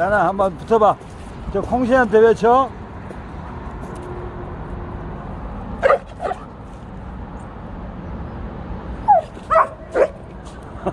나나 한번 붙어봐. 저 콩씨한테 외쳐.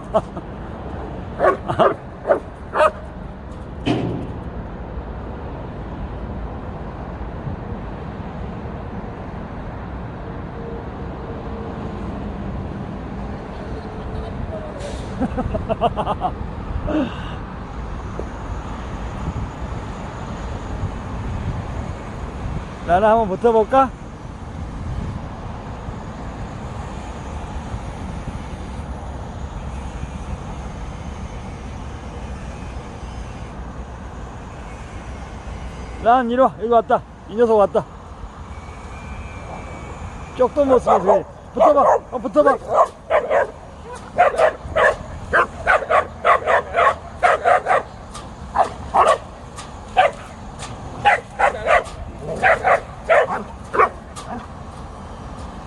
나나 한번 붙어볼까? 난 이리 와, 여기 왔다. 이 녀석 왔다. 쪽도 못 쓰면서 붙어봐, 어, 붙어봐.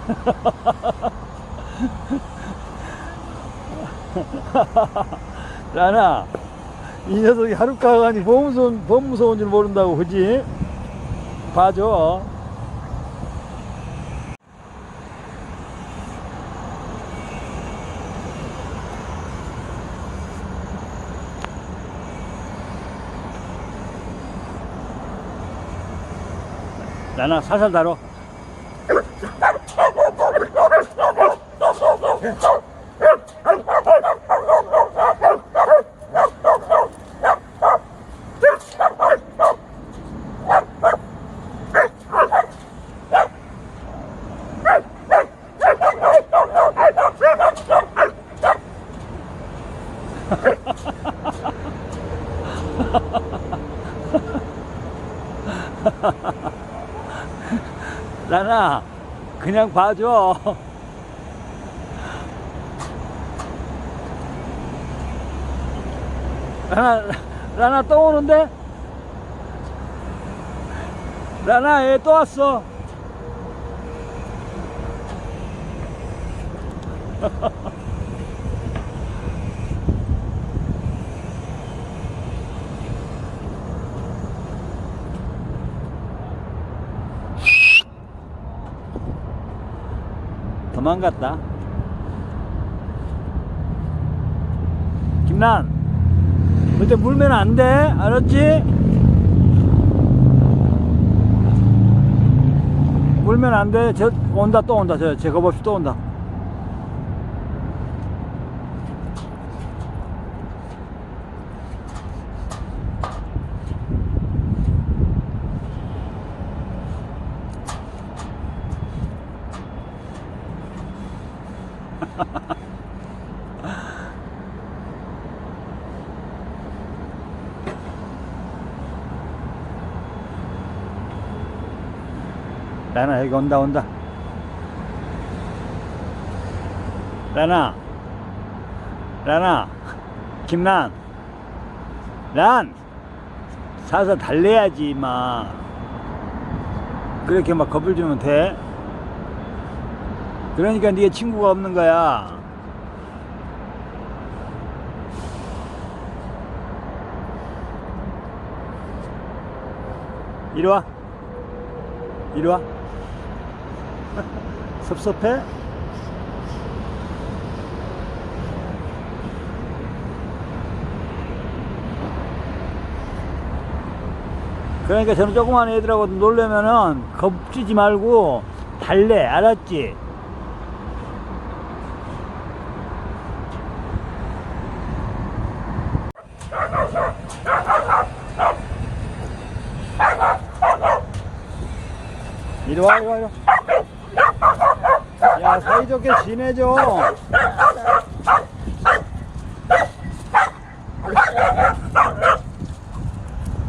나나, 이 녀석이 하루가 가니 뭐 무서운, 뭐 무서운 줄 모른다고, 그지? 봐줘. 나나 살살 다뤄. だな 그냥 봐줘. 라나 라나 또 오는데? 라나 얘 또 왔어. 도망갔다. 김난, 그때 물면 안 돼. 알았지? 물면 안 돼. 저 온다 또 온다. 저 제거 없이 또 온다. 라나 여기 온다 온다. 라나, 라나, 김란, 란, 사서 달래야지 마. 그렇게 막 겁을 주면 돼. 그러니까 네가 친구가 없는 거야. 이리 와. 이리 와. 섭섭해? 그러니까 저는 조그만 애들하고 놀려면은 겁주지 말고 달래 알았지? 이리 와, 이리 와, 이리 와. 야, 사이좋게 지내죠.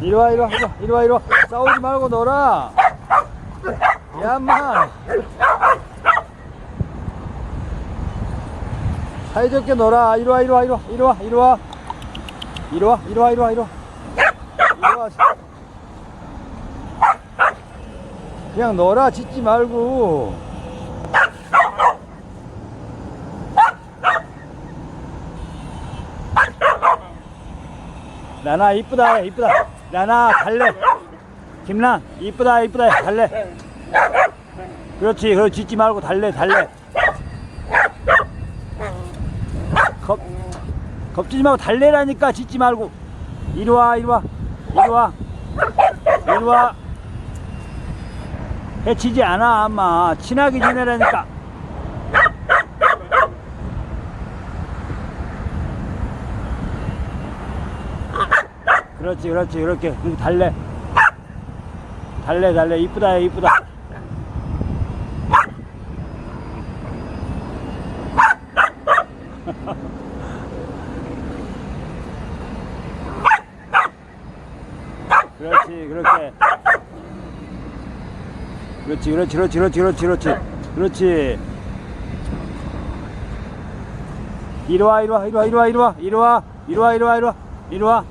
이리 와, 이리 와, 이리 와, 이리 와, 이리 와. 싸우지 말고 놀아. 야, 마 사이좋게 놀아. 이리 와, 이리 와, 이리 와, 이리 와, 이리 와. 이리 와, 이리 와, 이리 와. 이리 와. 이리 와. 그냥 놀아 짖지 말고. 나나 이쁘다 이쁘다. 나나 달래. 김란 이쁘다 이쁘다. 달래. 그렇지 그렇지 짖지 말고 달래 달래. 겁 겁주지 말고 달래라니까 짖지 말고. 이리 와 이리 와. 이리 와. 이리 와 해치지 않아 엄마. 친하게 지내라니까. 그렇지 그렇지. 그렇게 달래. 달래 달래. 이쁘다 이쁘다. 그렇지 그렇게 그렇지 그렇지 그렇지 그렇지 그렇지 그렇지. 그렇지. 이리 와 이리 와 이리 와 이리 와 이리 와 이리 와 이리 와 이리 와 이리 와 이리 와.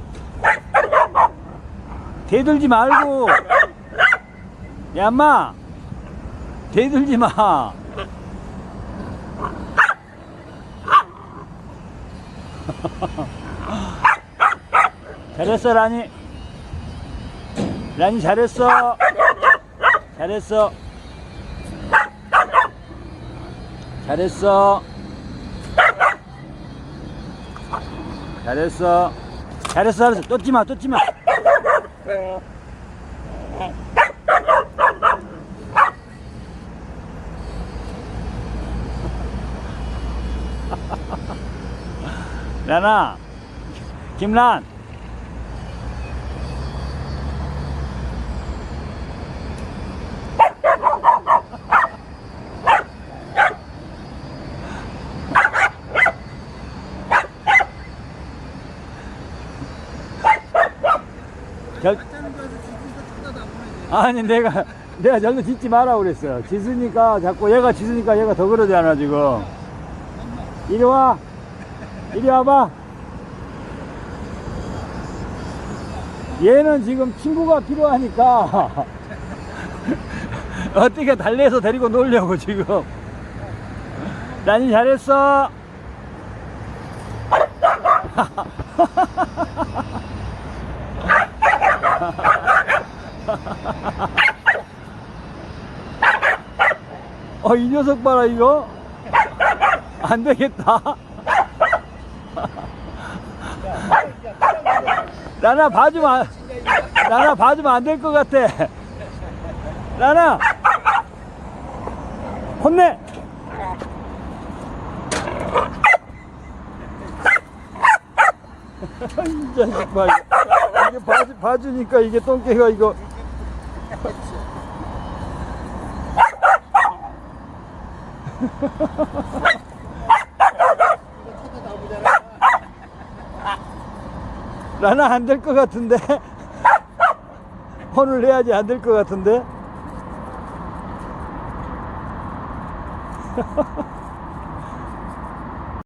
대들지 말고. 야 엄마. 대들지 마. 잘했어 라니. 라니 잘했어 잘했어. 잘했어. 잘했어. 잘했어. 잘했어. 쫓지 마 쫓지 마. 라나 김란 저, 아니 내가 내가 절로 짖지 마라 그랬어 짖으니까 자꾸 얘가 짖으니까 얘가 더 그러잖아 지금. 이리 와. 이리 와봐. 얘는 지금 친구가 필요하니까 어떻게 달래서 데리고 놀려고 지금. 난이 잘했어 어, 이 녀석 봐라, 이거. 안 되겠다. 나나 봐주면, 안- 나나 봐주면 안 될 것 같아. 나나! 혼내! 이 자식 봐. 이게 봐주, 봐주니까 이게 똥개가 이거. 나는 안 될 것 같은데 혼을 내야지 안 될 것 같은데